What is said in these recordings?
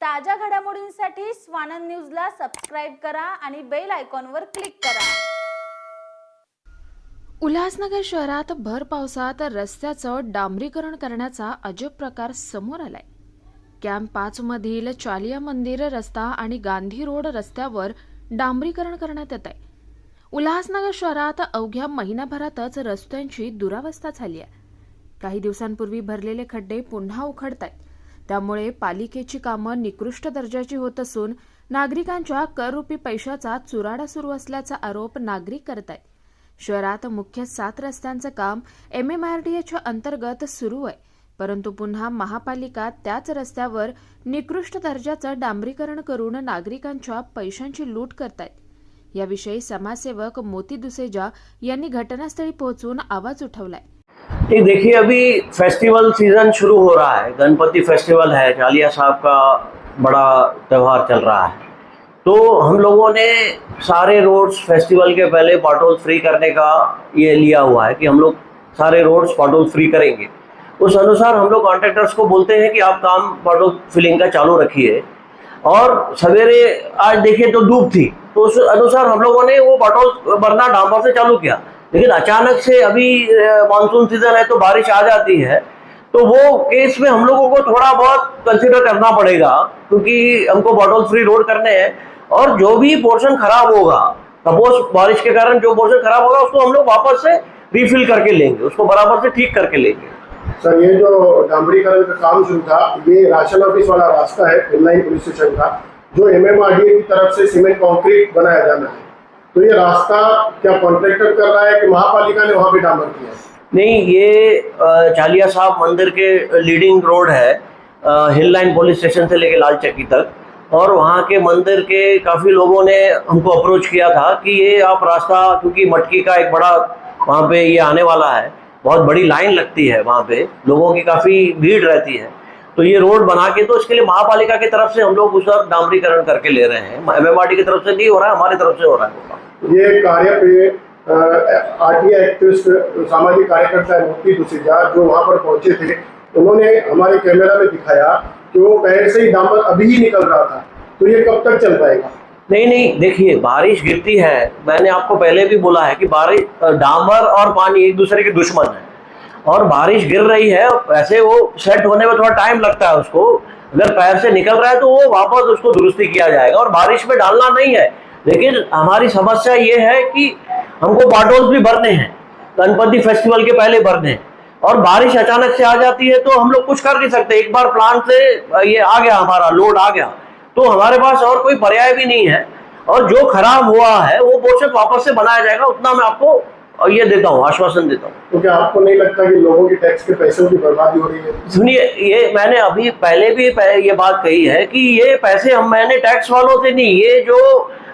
ताज्या घडामोडींसाठी स्वानंद न्यूजला सबस्क्राईब करा आणि बेल आयकॉनवर क्लिक करा. उल्हासनगर शहरात भर पावसात रस्त्याचं डांबरीकरण करण्याचा अजब प्रकार समोर आलाय. कॅम्प पाच मधील चालिया मंदिर रस्ता आणि गांधी रोड रस्त्यावर डांबरीकरण करण्यात येत आहे उल्हासनगर शहरात अवघ्या महिनाभरातच रस्त्यांची दुरावस्था झाली आहे. काही दिवसांपूर्वी भरलेले खड्डे पुन्हा उखडत आहेत त्यामुळे पालिकेची कामं निकृष्ट दर्जाची होत असून नागरिकांच्या कररूपी पैशाचा चुराडा सुरू असल्याचा आरोप नागरिक करत आहेत. शहरात मुख्य सात रस्त्यांचं काम एम एम आर डी एच्या अंतर्गत सुरू आहे. परंतु पुन्हा महापालिका त्याच रस्त्यावर निकृष्ट दर्जाचं डांबरीकरण करून नागरिकांच्या पैशांची लूट करतायत. याविषयी समाजसेवक मोती दुसेजा यांनी घटनास्थळी पोहोचून आवाज उठवलाय. नहीं देखिए, अभी फेस्टिवल सीज़न शुरू हो रहा है। गणपति फेस्टिवल है, चालिया साहब का बड़ा त्यौहार चल रहा है। तो हम लोगों ने सारे रोड्स फेस्टिवल के पहले पाटोल फ्री करने का ये लिया हुआ है कि हम लोग सारे रोड्स पाटोल फ्री करेंगे। उस अनुसार हम लोग कॉन्ट्रैक्टर्स को बोलते हैं कि आप काम पाटोल फिलिंग का चालू रखिए। और सवेरे, आज देखिए तो धूप थी तो उस अनुसार हम लोगों ने वो पाटोल भरना डांबर से चालू किया। लेकिन अचानक से अभी मानसून सीज़न है तो बारिश आ जाती है तो वो केस में हम लोगों को थोड़ा बहुत कंसिडर करना पड़ेगा, क्योंकि हमको बॉटल फ्री रोड करने हैं और जो भी पोर्शन खराब होगा सपोज़ बारिश के कारण जो पोर्शन खराब होगा, उसको हम लोग वापस से रिफिल करके लेंगे, उसको बराबर से ठीक करके लेंगे। सर, ये जो डांबरीकरण का काम शुरू था, ये राशन ऑफ़िस वाला रास्ता है पुलिस स्टेशन का, जो एम की तरफ़ से सीमेंट कंक्रीट बनाया जाना है। तो ये रास्ता क्या कॉन्ट्रैक्टर कर रहा है कि महापालिका ने वहाँ पे डांबर किया नहीं, ये चालिया साहब मंदिर के लीडिंग रोड है हिल लाइन पुलिस स्टेशन से लेके लाल चक्की तक। और वहाँ के मंदिर के काफ़ी लोगों ने हमको अप्रोच किया था कि ये आप रास्ता, क्योंकि मटकी का एक बड़ा वहाँ पे ये आने वाला है, बहुत बड़ी लाइन लगती है वहाँ पे, लोगों की काफ़ी भीड़ रहती है। तो ये रोड बना के तो इसके लिए महापालिका की तरफ़ से हम लोग उस पर डांबरीकरण करके ले रहे हैं। एम की तरफ़ से नहीं हो रहा है हमारी तरफ़ से हो रहा है। ये कार्य पे आरटीआई एक्टिविस्ट, सामाजिक कार्यकर्ता मुफ्ती दुसीजा जो वहाँ पर पहुँचे थे, उन्होंने हमारे कैमरा में दिखाया कि वो पैर से ही डांबर अभी ही निकल रहा था। तो ये कब तक चल पाएगा? नहीं नहीं, देखिए, बारिश गिरती है। मैंने आपको पहले भी बोला है कि बारिश डामर और पानी एक दूसरे के दुश्मन है। और बारिश गिर रही है वैसे वो सेट होने में थोड़ा टाइम लगता है उसको। अगर पैर से निकल रहा है तो वो वापस उसको दुरुस्ती किया जाएगा। और बारिश में डालना नहीं है। लेकिन हमारी समस्या ये है कि हमको बाटोल्स भी भरने हैं, गणपति फेस्टिवल के पहले भरने हैं। और बारिश अचानक से आ जाती है तो हम लोग कुछ कर नहीं सकते। एक बार प्लांट से ये आ गया हमारा लोड आ गया। तो हमारे पास और कोई पर्याय भी नहीं है। और जो खराब हुआ है, वो पोषक वापस से बनाया जाएगा, उतना मैं आपको ये देता हूँ आश्वासन देता हूँ। तो आपको नहीं लगता कि लोगों की टैक्स के पैसों की बर्बादी हो रही है? सुनिए ये मैंने अभी पहले भी ये बात कही है कि ये पैसे हम मैंने टैक्स वालों से नहीं ये जो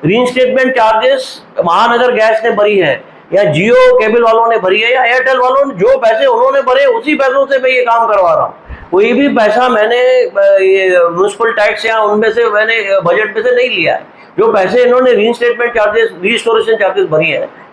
रीइंस्टेटमेंट चार्जेस महानगर गैस ने भरी है या जियो केबल वालों ने भरी है या एयरटेल वालों ने जो पैसे उन्होंने भरे उसी पैसों से मैं ये काम करवा रहा हूँ। कोई भी पैसा मैंने ये म्यूनसिपल टैक्स या उनमें से मैंने बजट में से नहीं लिया है। जो पैसे इन्होंने रीइंस्टेटमेंट चार्जेस रीस्टोरेशन चार्जेस भरी है